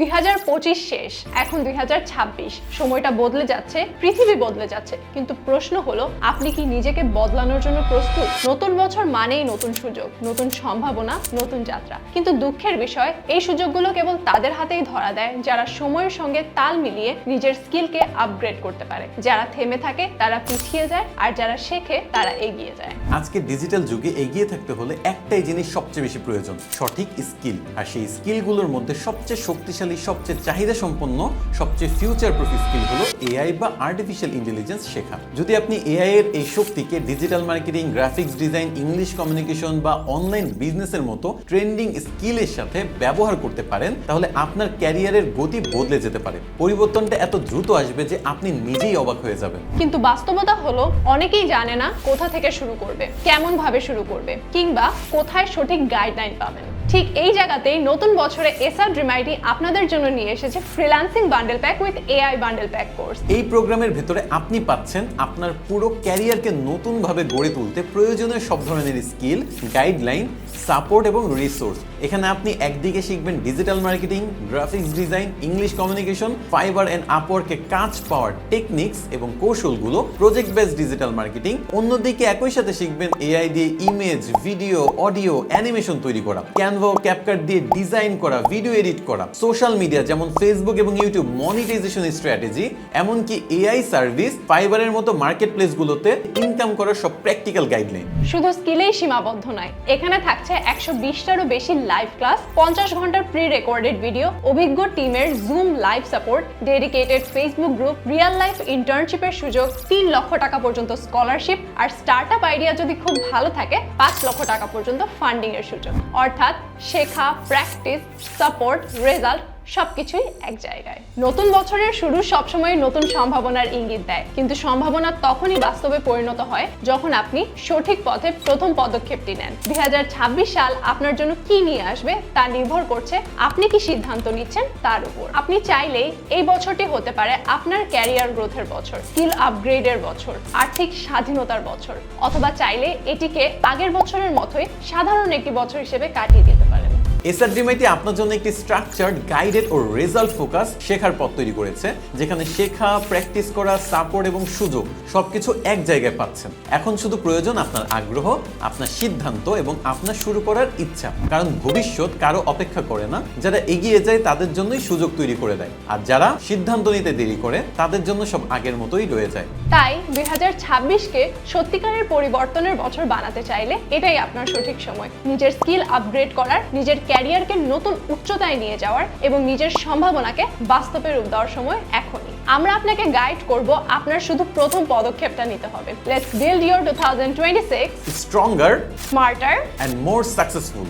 দুই হাজার পঁচিশ শেষ, এখন দুই হাজার ছাব্বিশ। সময়টা বদলে যাচ্ছে, পৃথিবী বদলে যাচ্ছে। কিন্তু প্রশ্ন হলো, আপনি কি নিজেকে বদলানোর জন্য প্রস্তুত? নতুন বছর মানেই নতুন সুযোগ, নতুন সম্ভাবনা, নতুন যাত্রা। কিন্তু দুঃখের বিষয়, এই সুযোগগুলো কেবল তাদের হাতেই ধরা দেয়, যারা সময়ের সঙ্গে তাল মিলিয়ে নিজের স্কিলকে আপগ্রেড করতে পারে। যারা থেমে থাকে, তারা পিছিয়ে যায়, আর যারা শেখে, তারা এগিয়ে যায়। আজকে ডিজিটাল যুগে এগিয়ে থাকতে হলে একটাই জিনিস সবচেয়ে বেশি প্রয়োজন, সঠিক স্কিল। আর সেই স্কিলগুলোর মধ্যে সবচেয়ে শক্তিশালী সবচেয়ে চাহিদা সম্পন্ন, সবচেয়ে ফিউচার প্রুফ স্কিল হলো এআই বা আর্টিফিশিয়াল ইন্টেলিজেন্স শেখা। যদি আপনি এআই এর এই শক্তিকে digital marketing graphics design English communication বা অনলাইন বিজনেসের মতো ট্রেন্ডিং স্কিলের সাথে ব্যবহার করতে পারেন, তাহলে আপনার ক্যারিয়ারের গতি বদলে যেতে পারে। পরিবর্তনটা এত দ্রুত আসবে যে আপনি নিজেই অবাক হয়ে যাবেন। কিন্তু বাস্তবতা হলো, অনেকেই জানে না কোথা থেকে শুরু করবে কেমন ভাবে শুরু করবে, কিংবা কোথায় সঠিক গাইডলাইন পাবেন। ঠিক এই জায়গাতেই নতুন বছরে এসআর ড্রিমাইটি আপনাদের জন্য নিয়ে এসেছে freelancing bundle pack with AI bundle pack course এই প্রোগ্রামের ভেতরে আপনি পাচ্ছেন আপনার পুরো ক্যারিয়ারকে নতুনভাবে গড়ে তুলতে প্রয়োজনীয় সব ধরনের স্কিল গাইডলাইন সাপোর্ট এবং রিসোর্স এখানে আপনি একদিকে শিখবেন digital marketing graphics design English communication Fiverr and আপওয়ার্কে কাজ পাওয়ার টেকনিক্স এবং কৌশলগুলো প্রজেক্ট বেস ডিজিটাল মার্কেটিং অন্যদিকে একই সাথে শিখবেন এআই দিয়ে ইমেজ ভিডিও অডিও অ্যানিমেশন তৈরি করা। ক্যানভা ও ক্যাপকাট দিয়ে ডিজাইন করা ভিডিও এডিট করা। সোশ্যাল মিডিয়া যেমন ফেসবুক এবং ইউটিউব মনিটাইজেশন স্ট্র্যাটেজি এমনকি এআই সার্ভিস ফাইবারের মতো মার্কেট প্লেসগুলোতে ইনকাম করার সব প্র্যাকটিক্যাল গাইডলাইন শুধু স্কিলেই সীমাবদ্ধ নয়, এখানে থাকছে একশো বিশটারও বেশি লাইভ ক্লাস পঞ্চাশ ঘণ্টার প্রি রেকর্ডেড ভিডিও অভিজ্ঞ টিমের Zoom live support dedicated Facebook group real life ইন্টার্নশিপের সুযোগ, তিন লক্ষ টাকা পর্যন্ত স্কলারশিপ আর স্টার্ট আপ আইডিয়া যদি খুব ভালো থাকে, পাঁচ লক্ষ টাকা পর্যন্ত ফান্ডিংয়ের সুযোগ। অর্থাৎ শেখা প্র্যাকটিস সাপোর্ট রেজাল্ট সবকিছুই এক জায়গায়। নতুন বছরের শুরু সবসময় নতুন সম্ভাবনার ইঙ্গিত দেয়। কিন্তু সম্ভাবনা তখনই বাস্তবে পরিণত হয় যখন আপনি সঠিক পথে প্রথম পদক্ষেপটি নেন। দুই হাজার ছাব্বিশ সাল আপনার জন্য কি নিয়ে আসবে তা নির্ভর করছে আপনি কি সিদ্ধান্ত নিচ্ছেন তার উপর। আপনি চাইলেই এই বছরটি হতে পারে আপনার ক্যারিয়ার গ্রোথের বছর, স্কিল আপগ্রেডের বছর, আর্থিক স্বাধীনতার বছর, অথবা চাইলে এটিকে আগের বছরের মতোই সাধারণ একটি বছর হিসেবে কাটিয়ে দিতে পারেন এসআর ডিমাইটি আপনার জন্য একটি গাইডেড ও রেজাল্ট ফোকাস শেখার পথ তৈরি করেছে, যেখানে শেখা প্র্যাকটিস করা সাপোর্ট এবং সুযোগ সবকিছু এক জায়গায় পাচ্ছেন। এখন শুধু প্রয়োজন আপনার আগ্রহ, আপনার সিদ্ধান্ত এবং আপনার শুরু করার ইচ্ছা। কারণ ভবিষ্যৎ কারও অপেক্ষা করে না, যারা এগিয়ে যায় তাদের জন্যই সুযোগ তৈরি করে দেয়। আর যারা সিদ্ধান্ত নিতে দেরি করে, তাদের জন্য সব আগের মতোই রয়ে যায়। তাই দুই হাজার ছাব্বিশকে সত্যিকারের পরিবর্তনের বছর বানাতে চাইলে এটাই আপনার সঠিক সময়। নিজের স্কিল আপগ্রেড করার, নিজের ক্যারিয়ারকে নতুন উচ্চতায় নিয়ে যাওয়ার এবং নিজের সম্ভাবনাকে বাস্তবে রূপ দেওয়ার সময় এখনই। আমরা আপনাকে গাইড করব আপনার শুধু প্রথম পদক্ষেপটা নিতে হবে। Let's build year two thousand twenty six stronger smarter and more successful